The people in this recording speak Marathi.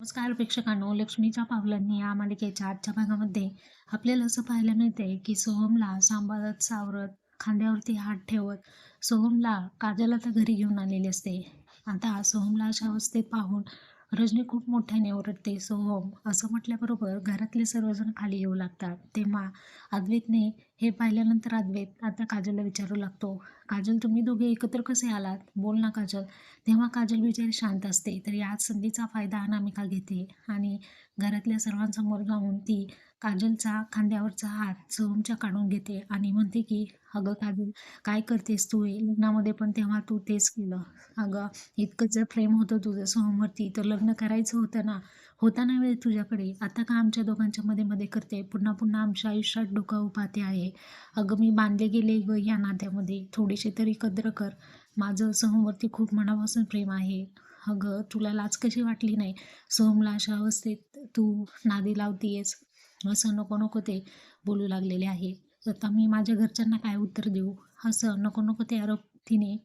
नमस्कार प्रेक्षकांनो. लक्ष्मीच्या पावलांनी या मालिकेच्या आजच्या भागामध्ये आपल्याला असं पाहायला मिळते की सोहमला सांभाळत सावरत खांद्यावरती हात ठेवत सोहमला काजल आता घरी घेऊन आलेली असते. आता सोहमला अशा अवस्थेत पाहून रजनी खूप मोठ्याने ओरडते सोहम असं म्हटल्याबरोबर घरातले सर्वजण खाली येऊ लागतात. तेव्हा अद्वैतने हे पाहिल्यानंतर अद्वैत आता काजलला विचारू लागतो. काजल तुम्ही दोघे एकत्र कसे आलात? बोल ना काजल. तेव्हा काजल बिचारी शांत असते. तर याच संधीचा फायदा अनामिका घेते? आणि घरातल्या सर्वांसमोर जाऊन ती काजलचा खांद्यावरचा हात सोहमच्या काढून घेते आणि म्हणते की अगं काजल काय करतेस तू? लग्नामध्ये पण तेव्हा तू तेच केलं. अगं इतकं जर प्रेम होतं तुझं सोहमवरती तर लग्न करायचं होतं ना. होता ना वेळ तुझ्याकडे. आता का आमच्या दोघांच्या मध्ये मध्ये करते? पुन्हा पुन्हा आमच्या आयुष्यात डोकं उपाते आहे. अगं मी बांधले गेले ग या नात्यामध्ये. थोडीशी तरी कद्र कर. माझं सोहमवरती खूप मनापासून प्रेम आहे. अगं तुला लाच कशी वाटली नाही? सोहमला अशा अवस्थेत तू नादी लावतीयस? असं नको नको ते बोलू लागलेले आहे. आता मी माझ्या घरच्यांना काय उत्तर देऊ? असं नको नको ते आरोप तिने